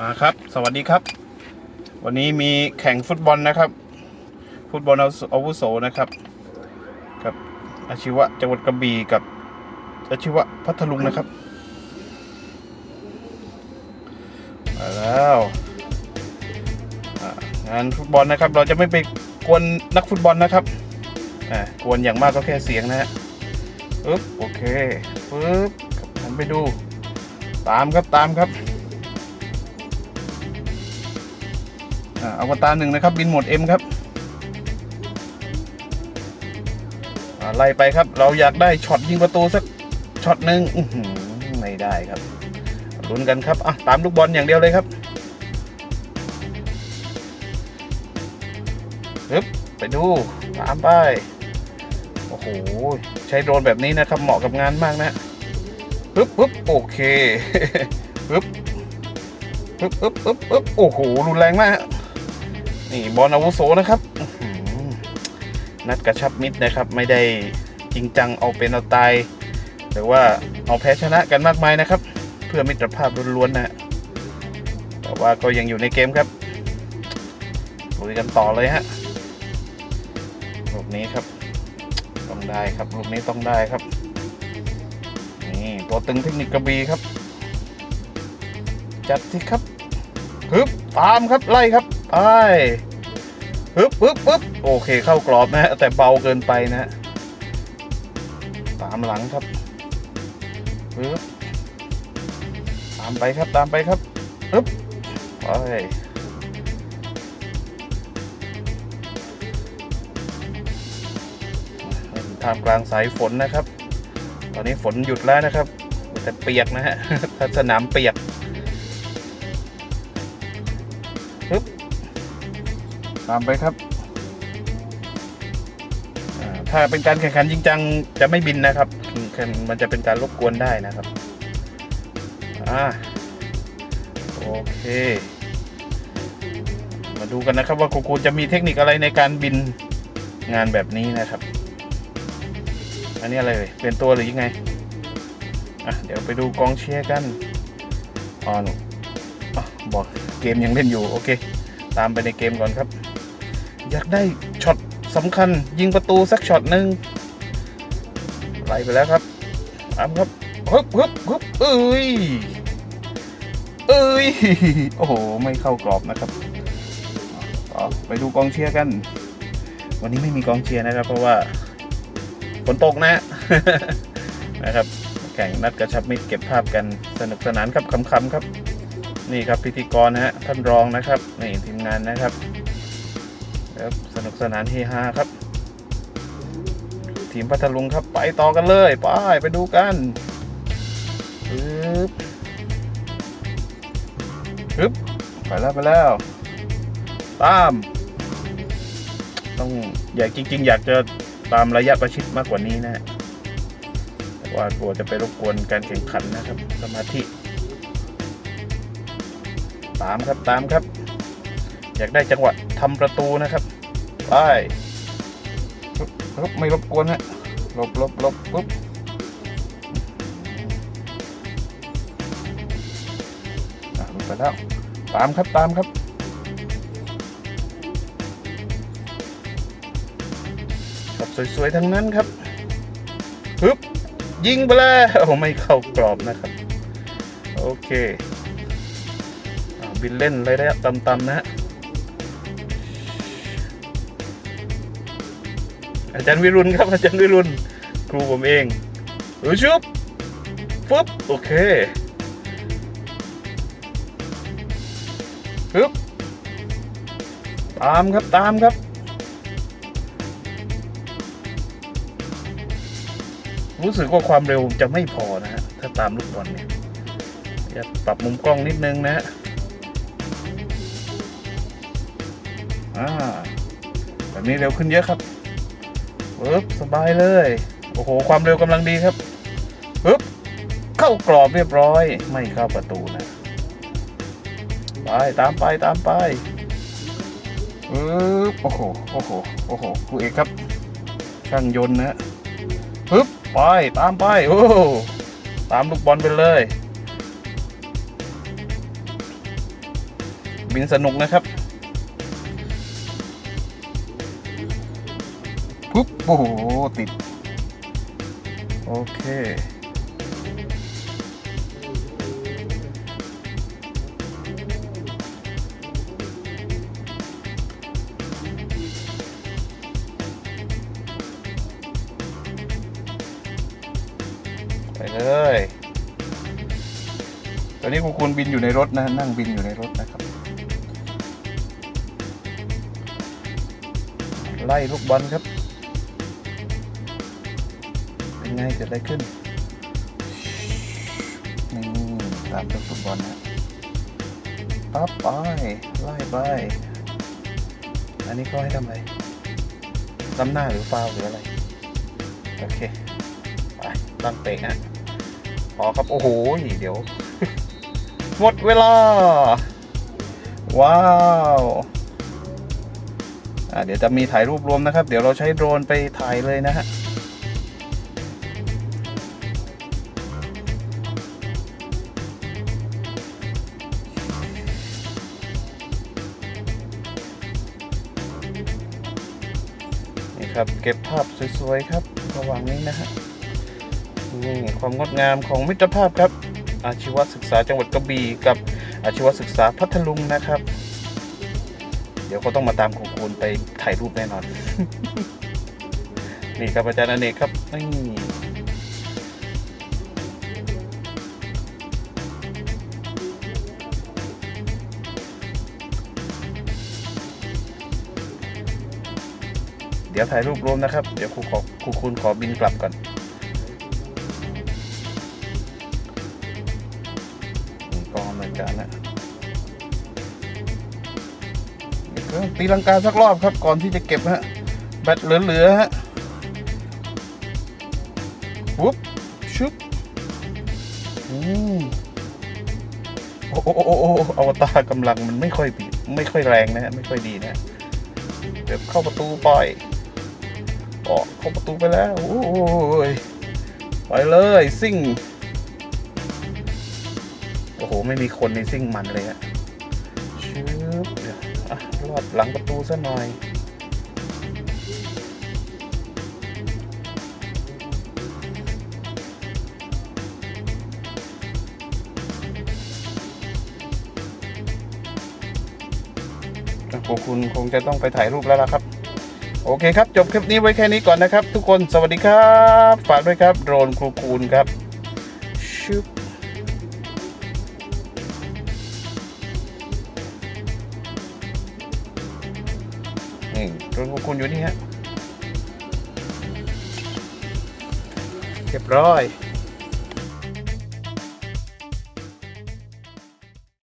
อ่าครับ สวัสดีครับ วันนี้มีแข่งฟุตบอลนะครับ ฟุตบอลอาวุโสนะครับกับอาชีวะจังหวัดกระบี่กับอาชีวะพัทลุงนะครับมาแล้วอ่างานฟุตบอลนะครับ เราจะไม่ไปกวนนักฟุตบอลนะครับอ่ากวนอย่างมากก็แค่เสียงนะฮะปึ๊บโอเคปึ๊บหันไปดู ตามครับตามครับ อาวตารหนึ่งนะครับ บินโหมด M ครับไล่ไปครับ เราอยากได้ช็อตยิงประตูสักช็อตหนึ่งไม่ได้ครับลุ้นกันครับอะตามลูกบอลอย่างเดียวเลยครับฮึบไปดูตามไปโอ้โหใช้โดรนแบบนี้นะครับเหมาะกับงานมากนะฮึบฮึบโอเคฮึบฮึบฮึบฮึบฮึบโอ้โหรุนแรงมากฮะ นี่บอลอาวุโสนะครับนัดกระชับมิตรนะครับ ไม่ได้จริงจังเอาเป็นเอาตายหรือว่าเอาแพ้ชนะกันมากมายนะครับ เพื่อมิตรภาพล้วนๆนะฮะแต่ว่าก็ยังอยู่ในเกมครับลุยกันต่อเลยฮะลูกนี้ครับ ต้องได้ครับลูกนี้ต้องได้ครับ นี่ตัวตึงเทคนิคกระบีครับ จัดสิครับฮึบตามครับไล่ครับ ไปปึ๊บปึ๊บปึ๊บโอเคเข้ากรอบนะฮะแต่เบาเกินไปนะฮะตามหลังครับปึ๊บตามไปครับตามไปครับปึ๊บไปท่ามกลางสายฝนนะครับ ตอนนี้ฝนหยุดแล้วนะครับ แต่เปียกนะฮะถ้าสนามเปียกปึ๊บ ตามไปครับถ้าเป็นการแข่งขันจริงจังจะไม่บินนะครับมันจะเป็นการรบกวนได้นะครับอ่าโอเค มาดูกันนะครับว่าครูคูจะมีเทคนิคอะไรในการบินงานแบบนี้นะครับ อันนี้อะไรเลยเป็นตัวหรือยังไง อะ เดี๋ยวไปดูกองเชียร์กันอ๋อนอะบอกเกมยังเล่นอยู่ โอเค ตามไปในเกมก่อนครับ อยากได้ช็อตสำคัญยิงประตูสักช็อตหนึ่งไล่ไปแล้วครับตามครับฮึบฮึบฮึบเอ้ยเอ้ยโอ้โห ไม่เข้ากรอบนะครับไปดูกองเชียร์กัน วันนี้ไม่มีกองเชียร์นะครับ เพราะว่าฝนตกนะนะครับ แข่งนัดกระชับมิตรเก็บภาพกันสนุกสนานครับคำๆครับ นี่ครับพิธีกรนะฮะท่านรองนะครับนี่ทีมงานนะครับ ครับสนุกสนานเฮฮาครับ ทีมพัทลุงครับไปต่อกันเลยไปไปดูกันปึ๊บปึ๊บไปแล้วไปแล้ว ตาม ต้องอยากจริง ๆ อยากจะตามระยะประชิดมากกว่านี้นะฮะแต่ว่ากลัวจะไปรบกวนการแข่งขันนะครับ สมาธิ ตามครับตามครับ อยากได้จังหวะทำประตูนะครับไปปึ๊บปึ๊บไม่รบกวนฮะหลบหลบหลบปุ๊บอะหลบไปแล้วตามครับตามครับช็อตสวยๆทั้งนั้นครับปึ๊บยิงไปแล้วไม่เข้ากรอบนะครับ โอเคอะบินเล่นระยะต่ำๆนะฮะ อาจารย์วิรุณครับอาจารย์วิรุณครูผมเองเออชุบฟึบโอเคปึ๊บตามครับตามครับรู้สึกว่าความเร็วจะไม่พอนะฮะ ถ้าตามลูกบอลเนี่ย จะปรับมุมกล้องนิดนึงนะฮะอ่าแบบนี้เร็วขึ้นเยอะครับ ปึ๊บสบายเลย โอ้โห ความเร็วกำลังดีครับปึ๊บเข้ากรอบเรียบร้อย ไม่เข้าประตูนะ ไป ตามไปตามไปปึ๊บโอ้โห โอ้โห โอ้โหครูเอกครับ ช่างยนต์นะปึ๊บไปตามไป โอ้ตามลูกบอลไปเลย บินสนุกนะครับ โอ้โห ติด โอเค ไปเลย ตอนนี้คุณคุณบินอยู่ในรถนะ นั่งบินอยู่ในรถนะครับ ไล่ลูกบอลครับ ไงเกิดอะไรขึ้น นี่ตามลูกบอลนะปั๊บไปไล่ไป อันนี้เขาให้ทำอะไรล้ำหน้าหรือฟาวหรืออะไร โอเค ไปตั้งเตะฮะพอครับ โอ้โห เดี๋ยว หมดเวลา ว้าวเดี๋ยวจะมีถ่ายรูปรวมนะครับ เดี๋ยวเราใช้โดรนไปถ่ายเลยนะฮะ ครับ เก็บภาพสวยๆครับ ระหว่างนี้นะฮะนี่ความงดงามของมิตรภาพครับ อาชีวศึกษาจังหวัดกระบี่กับอาชีวศึกษาพัทลุงนะครับ เดี๋ยวเขาต้องมาตามครูคูณไปถ่ายรูปแน่นอน นี่ครับอาจารย์อเนกครับนี่ ดี๋ยวถ่ายรูปรวมนะครับ เดี๋ยวครูขอครูคูณขอบินกลับก่อนกองอำนวยการนะเดี๋ยวตีลังกาสักรอบครับ ก่อนที่จะเก็บฮะ แบตเหลือๆฮะวุ๊บชุบอืมโอ้โอ้โอ้โอ้อวตารกำลังมันไม่ค่อยดีไม่ค่อยแรงนะฮะ ไม่ค่อยดีนะฮะเดี๋ยวเข้าประตูปล่อย ออกเข้าประตูไปแล้วโอ้ยไปเลยซิ่ง โอ้โห ไม่มีคนในซิ่งมันเลยอะชืบเดี๋ยวรอดหลังประตูซะหน่อยพวกคุณคงจะต้องไปถ่ายรูปแล้วล่ะครับ โอเคครับ จบคลิปนี้ไว้แค่นี้ก่อนนะครับ ทุกคนสวัสดีครับ ฝากด้วยครับโดรนครูคูณครับชึบนี่โดรนครูคูณอยู่นี่ฮะเรียบร้อย